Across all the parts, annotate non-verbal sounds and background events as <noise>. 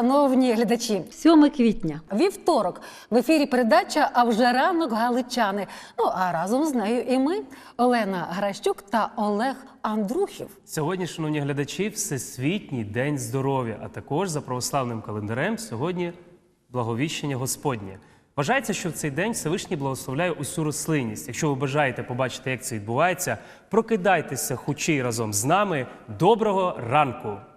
шановні глядачі. 7 квітня. Вівторок в ефірі передача А вже ранок галичани. Ну а разом з нею і ми, Олена Гращук та Олег Андрухів. Сьогодні, шановні глядачі, Всесвітній день здоров'я, а також за православним календарем сьогодні благовіщення Господнє. Вважається, що в цей день Всевишній благословляє усю рослинність. Якщо ви бажаєте побачити, як це відбувається, прокидайтеся хучі разом з нами. Доброго ранку!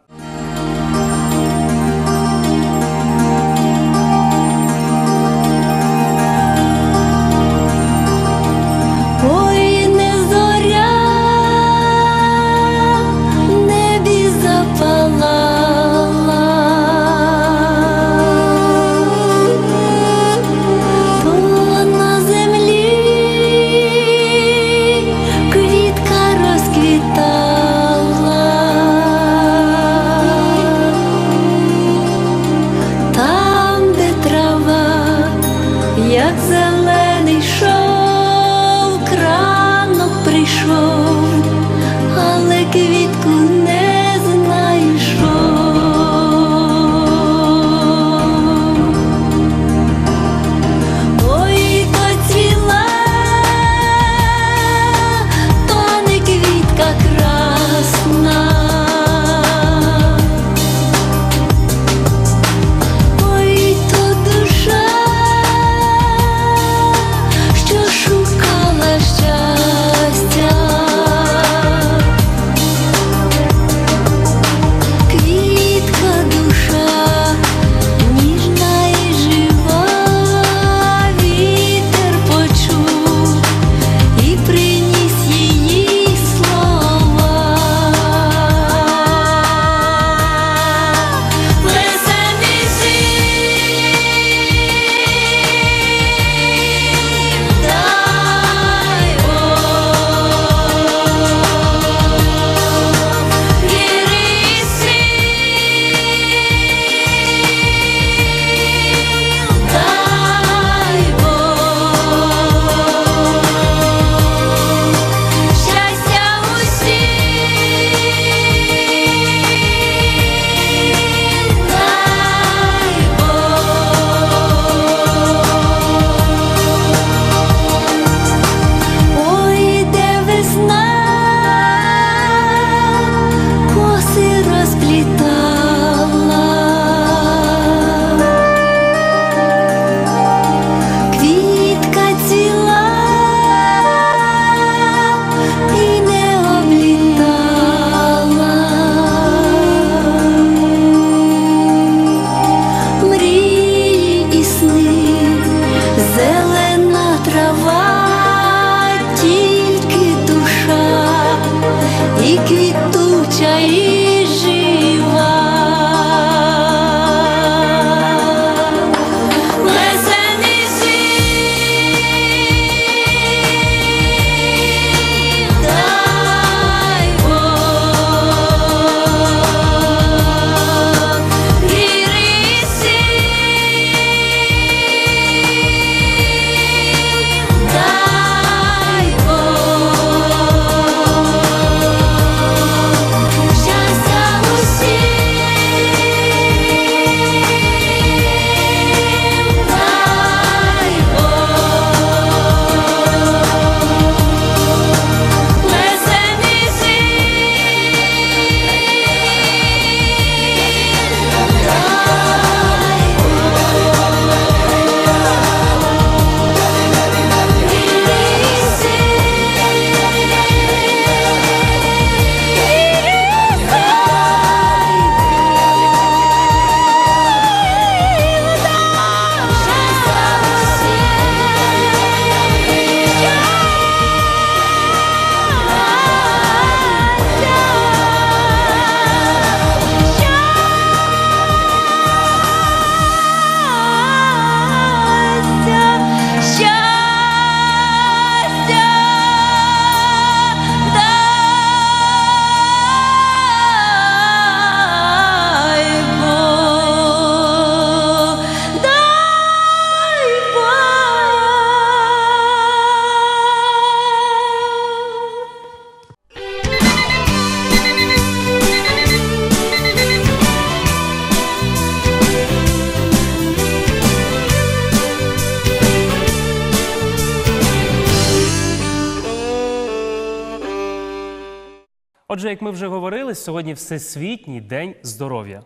Як ми вже говорили, сьогодні Всесвітній день здоров'я.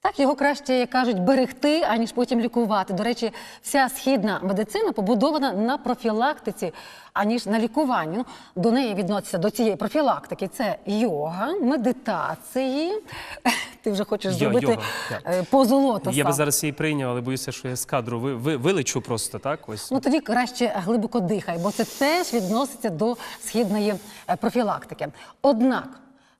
Так, його краще, як кажуть, берегти, аніж потім лікувати. До речі, вся східна медицина побудована на профілактиці, аніж на лікуванні. Ну, до неї відноситься до цієї профілактики. Це йога, медитації. <laughs> Ти вже хочеш Йо- зробити йога, е, позу лотоса. Я би зараз її прийняв, але боюся, що я з кадру ви, ви, вилечу просто так. Ось Ну тоді краще глибоко дихай, бо це теж відноситься до східної е, профілактики. Однак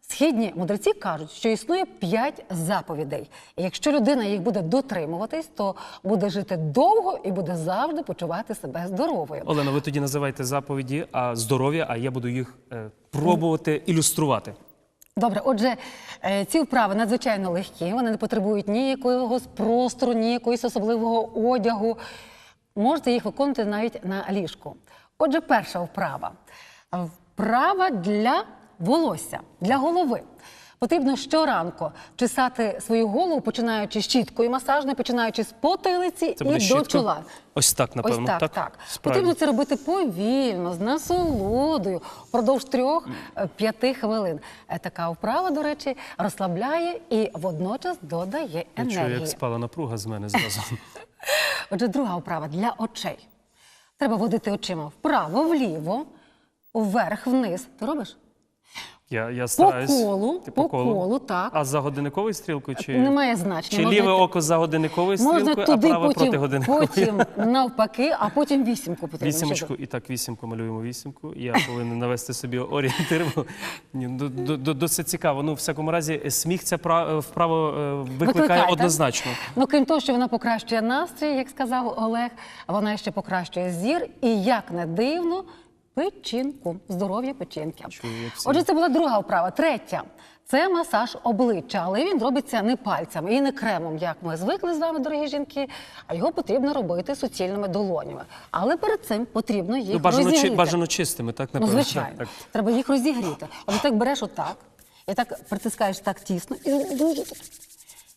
східні мудреці кажуть, що існує п'ять заповідей. І якщо людина їх буде дотримуватись, то буде жити довго і буде завжди почувати себе здоровою. Олена, ви тоді називайте заповіді, а здоров'я, а я буду їх е, пробувати ілюструвати. Добре, отже, е, ці вправи надзвичайно легкі, вони не потребують ні якогось простору, ні якогось особливого одягу. Можете їх виконувати навіть на ліжку. Отже, перша вправа. Вправа для волосся, для голови. Потрібно щоранку чесати свою голову, починаючи з щіткою масажною, починаючи з потилиці Це і буде до чола. Ось так, напевно. Ось так, так. так? Справді. Потрібно це робити повільно, з насолодою, впродовж трьох-п'яти хвилин. Е, Така вправа, до речі, розслабляє і водночас додає Я чую, енергії. як спала напруга з мене зразу. <laughs> <laughs> Отже, друга вправа для очей. Треба водити очима вправо, вліво, вверх, вниз. Ти робиш? Я, я стараюсь. колу, Ти по колу, так. А за годинниковою стрілкою чи Немає значення. Чи Можна ліве йти- око за годинниковою Можна стрілкою, а туди, праве потім, проти годинникової? потім навпаки, а потім вісімку потрібно. Вісімочку, і так вісімку малюємо вісімку. Я повинен навести собі орієнтир. до- Досить цікаво. Ну, в всякому разі, сміх ця вправо е, Викликає, однозначно. Ну, крім того, що вона покращує настрій, як сказав Олег, вона ще покращує зір і, як не дивно, печінку, здоров'я печінки. Отже, це була друга вправа. Третя. Це масаж обличчя, але він робиться не пальцями і не кремом, як ми звикли з вами, дорогі жінки, а його потрібно робити суцільними долонями. Але перед цим потрібно їх Ну, бажано, чи, бажано чистими, так, Ну, звичайно. Так. Треба їх розігріти. От так береш отак, і так притискаєш так тісно, і дуже.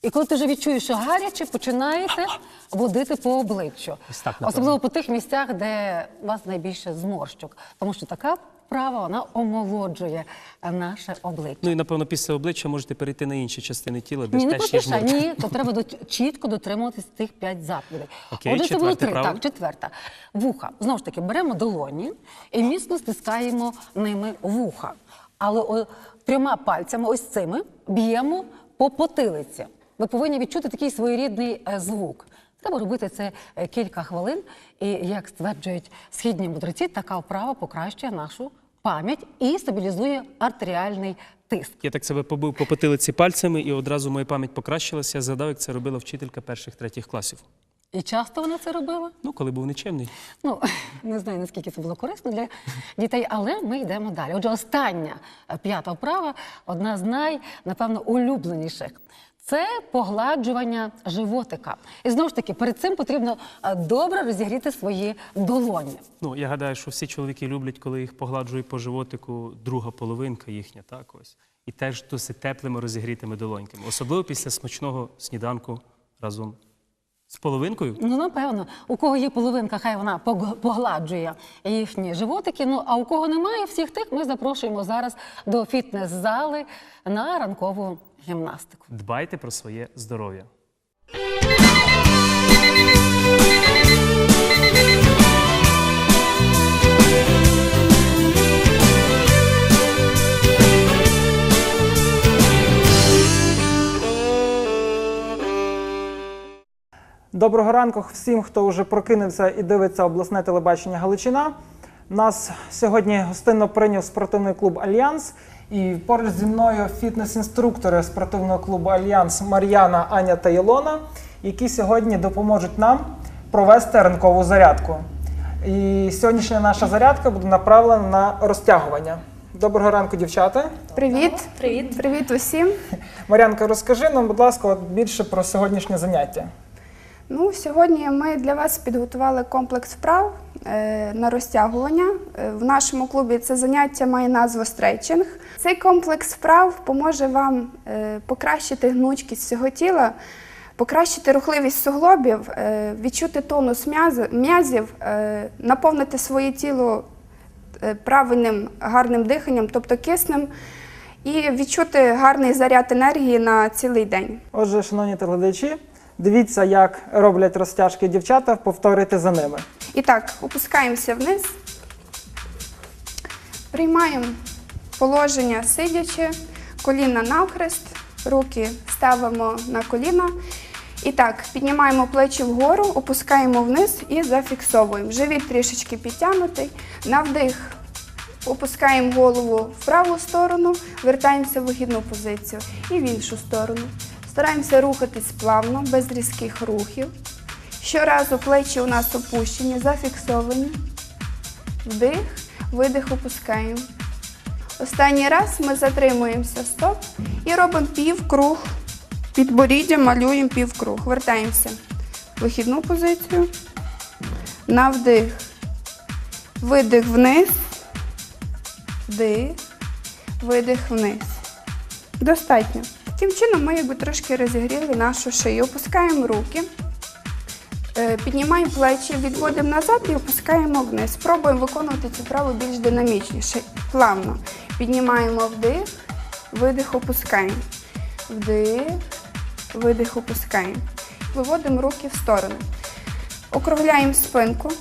І коли ти вже відчуєш, що гаряче, починаєте водити по обличчю. Ось так, напевно. Особливо по тих місцях, де у вас найбільше зморщок. Тому що така вправа вона омолоджує е, наше обличчя. Ну і напевно після обличчя можете перейти на інші частини тіла, де Ні, не теж є поспішай, ні, то треба до, чітко дотримуватись тих п'ять заповідей. Окей, Отже, це було четверте три. право. Так, четверта. Вуха. Знову ж таки, беремо долоні і міцно стискаємо ними вуха. Але о, трьома пальцями, ось цими, б'ємо по потилиці. Ви повинні відчути такий своєрідний е, звук. Треба робити це е, кілька хвилин. І, як стверджують східні мудреці, така вправа покращує нашу пам'ять і стабілізує артеріальний тиск. Я так себе побив по потилиці пальцями, і одразу моя пам'ять покращилася. Я згадав, як це робила вчителька перших третіх класів. І часто вона це робила? Ну, коли був нечемний. Ну, <laughs> не знаю, наскільки це було корисно для дітей, але ми йдемо далі. Отже, остання е, п'ята вправа, одна з най, напевно, улюбленіших. Це погладжування животика. І знову ж таки, перед цим потрібно е, добре розігріти свої долоні. Ну, я гадаю, що всі чоловіки люблять, коли їх погладжує по животику друга половинка їхня, так ось. І теж досить теплими розігрітими долоньками. Особливо після смачного сніданку разом з половинкою. Ну, напевно, у кого є половинка, хай вона пог- погладжує їхні животики. Ну, а у кого немає, всіх тих ми запрошуємо зараз до фітнес-зали на ранкову гімнастику. Дбайте про своє здоров'я. Доброго ранку всім, хто вже прокинувся і дивиться обласне телебачення Галичина. Нас сьогодні гостинно прийняв спортивний клуб Альянс. І поруч зі мною фітнес-інструктори спортивного клубу Альянс Мар'яна, Аня та Ілона, які сьогодні допоможуть нам провести ранкову зарядку. І сьогоднішня наша зарядка буде направлена на розтягування. Доброго ранку, дівчата. Привіт. Привіт. Привіт усім. Мар'янка, розкажи нам, будь ласка, більше про сьогоднішнє заняття. Ну, сьогодні ми для вас підготували комплекс вправ е, на розтягування. Е, в нашому клубі це заняття має назву стрейчинг. Цей комплекс вправ поможе вам е, покращити гнучкість всього тіла, покращити рухливість суглобів, відчути тонус м'язів, наповнити своє тіло правильним гарним диханням, тобто киснем. і відчути гарний заряд енергії на цілий день. Отже, шановні телеглядачі, дивіться, як роблять розтяжки дівчата, повторюйте за ними. І так, опускаємося вниз, приймаємо положення сидячи, коліна навхрест, руки ставимо на коліна. І так, піднімаємо плечі вгору, опускаємо вниз і зафіксовуємо. Живіт трішечки підтягнутий. На вдих опускаємо голову в праву сторону, вертаємося в вихідну позицію і в іншу сторону. Стараємося рухатись плавно, без різких рухів. Щоразу плечі у нас опущені, зафіксовані. Вдих, видих, опускаємо. Останній раз ми затримуємося, стоп, і робимо півкруг. Підборіддя малюємо півкруг. Вертаємося в вихідну позицію. На вдих. Видих вниз. Вдих. Видих вниз. Достатньо. Таким чином ми якби трошки розігріли нашу шию. Опускаємо руки. Е, Піднімаємо плечі, відводимо назад і опускаємо вниз. Спробуємо виконувати цю вправу більш динамічніше, плавно. Піднімаємо вдих, видих, опускаємо. Вдих, видих, опускаємо. Виводимо руки в сторони. Округляємо спинку,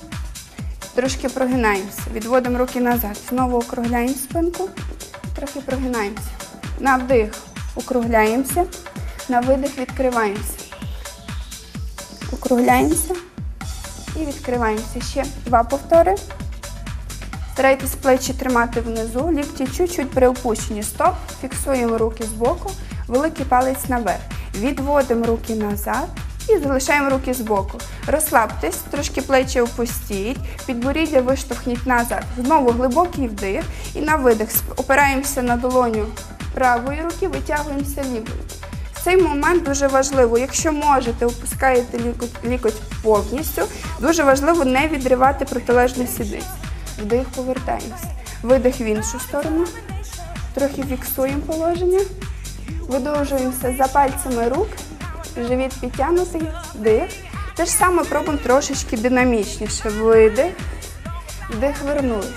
трошки прогинаємося. Відводимо руки назад. Знову округляємо спинку, трохи прогинаємося. На вдих округляємося, на видих відкриваємося. Округляємося і відкриваємося. Ще два повтори. Старайтесь плечі тримати внизу, лікті чуть-чуть приопущені. Стоп. Фіксуємо руки збоку, великий палець наверх. Відводимо руки назад і залишаємо руки збоку. Розслабтесь, трошки плечі опустіть, підборіддя виштовхніть назад. Знову глибокий вдих і на видих. Опираємося на долоню правої руки, витягуємося лівою. Цей момент дуже важливо, якщо можете, опускаєте лікоть, повністю. Дуже важливо не відривати протилежну сідниць. Вдих, повертаємося. Видих в іншу сторону. Трохи фіксуємо положення. Видовжуємося за пальцями рук. Живіт підтягнутий. Вдих. Те ж саме пробуємо трошечки динамічніше. Видих. Вдих, вернулись.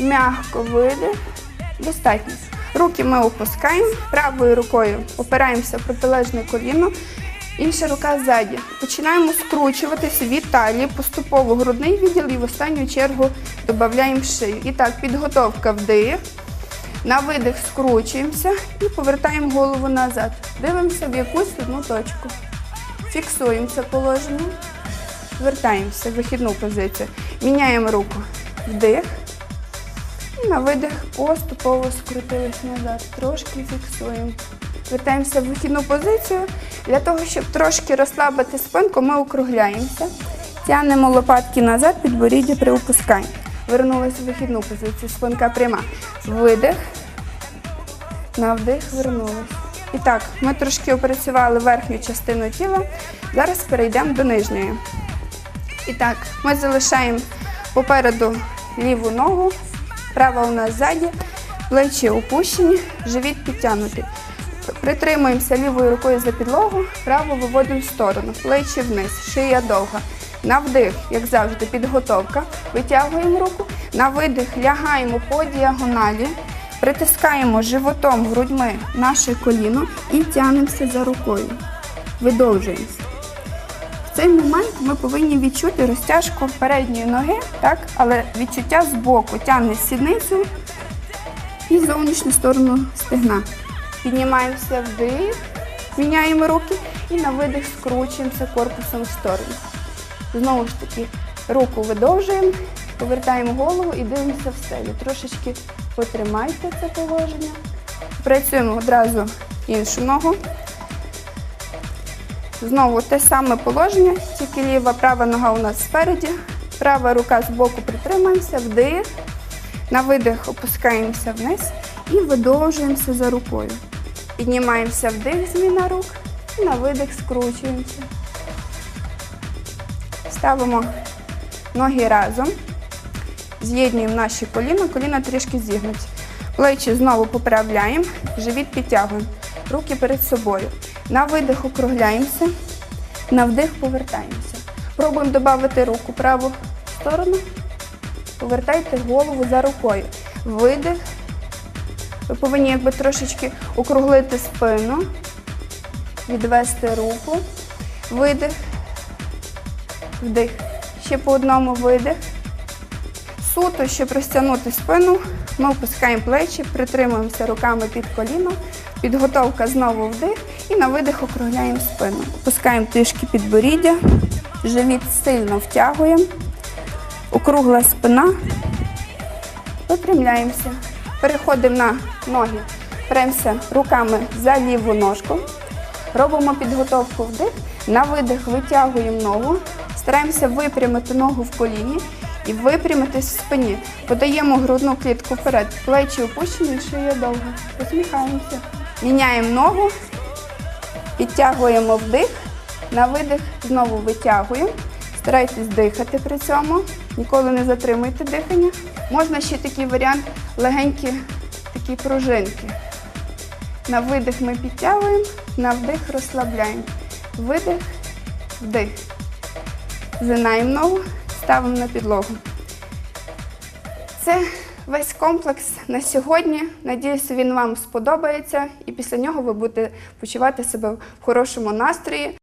Мягко видих. Достатньо. Руки ми опускаємо, правою рукою опираємося в протилежне коліно, інша рука ззаді. Починаємо скручуватися від талії, поступово грудний відділ і в останню чергу додаємо шию. І так, підготовка вдих. На видих скручуємося і повертаємо голову назад. Дивимося в якусь одну точку. Фіксуємо це положення. Вертаємося в вихідну позицію. Міняємо руку. Вдих. На видих поступово скрутились назад. Трошки фіксуємо. Вертаємося в вихідну позицію. Для того, щоб трошки розслабити спинку, ми округляємося. Тягнемо лопатки назад, підборіддя приопускаємо. Вернулися в вихідну позицію. Спинка пряма. Видих. На вдих вернулись. І так, ми трошки опрацювали верхню частину тіла. Зараз перейдемо до нижньої. І так, ми залишаємо попереду ліву ногу, права у нас ззаді, плечі опущені, живіт підтягнутий. Притримуємося лівою рукою за підлогу, право виводимо в сторону, плечі вниз, шия довга. На вдих, як завжди, підготовка. Витягуємо руку. На видих лягаємо по діагоналі, притискаємо животом грудьми наше коліно і тягнемося за рукою. Видовжуємося. В цей момент ми повинні відчути розтяжку передньої ноги, так? але відчуття з боку тягне сідницю і зовнішню сторону стегна. Піднімаємося вдих, міняємо руки і на видих скручуємося корпусом в сторону. Знову ж таки, руку видовжуємо, повертаємо голову і дивимося в стелю. Трошечки потримайте це положення. Працюємо одразу іншу ногу. Знову те саме положення, тільки ліва, права нога у нас спереді, права рука з боку притримаємося, вдих. На видих опускаємося вниз і видовжуємося за рукою. Піднімаємося вдих, зміна рук, і на видих скручуємося. Ставимо ноги разом, з'єднуємо наші коліна, коліна трішки зігнуті. Плечі знову поправляємо, живіт підтягуємо, руки перед собою. На видих округляємося, на вдих повертаємося. Пробуємо додати руку праву сторону, повертайте голову за рукою. Видих, Ви повинні якби трошечки округлити спину, відвести руку, видих, вдих. Ще по одному видих. Суто, щоб розтягнути спину, ми опускаємо плечі, притримуємося руками під коліно. Підготовка знову вдих і на видих округляємо спину. Опускаємо трішки підборіддя, живіт сильно втягуємо, округла спина, випрямляємося. Переходимо на ноги, премося руками за ліву ножку. Робимо підготовку вдих. На видих витягуємо ногу. Стараємося випрямити ногу в коліні і випрямитись в спині. Подаємо грудну клітку вперед. Плечі опущені, шия довга. Посміхаємося. Міняємо ногу, підтягуємо вдих. На видих знову витягуємо. Старайтесь дихати при цьому. Ніколи не затримуйте дихання. Можна ще такий варіант легенькі такі пружинки. На видих ми підтягуємо, на вдих розслабляємо. Видих, вдих. Згинаємо ногу, ставимо на підлогу. Це весь комплекс на сьогодні. Надіюся, він вам сподобається, і після нього ви будете почувати себе в хорошому настрої.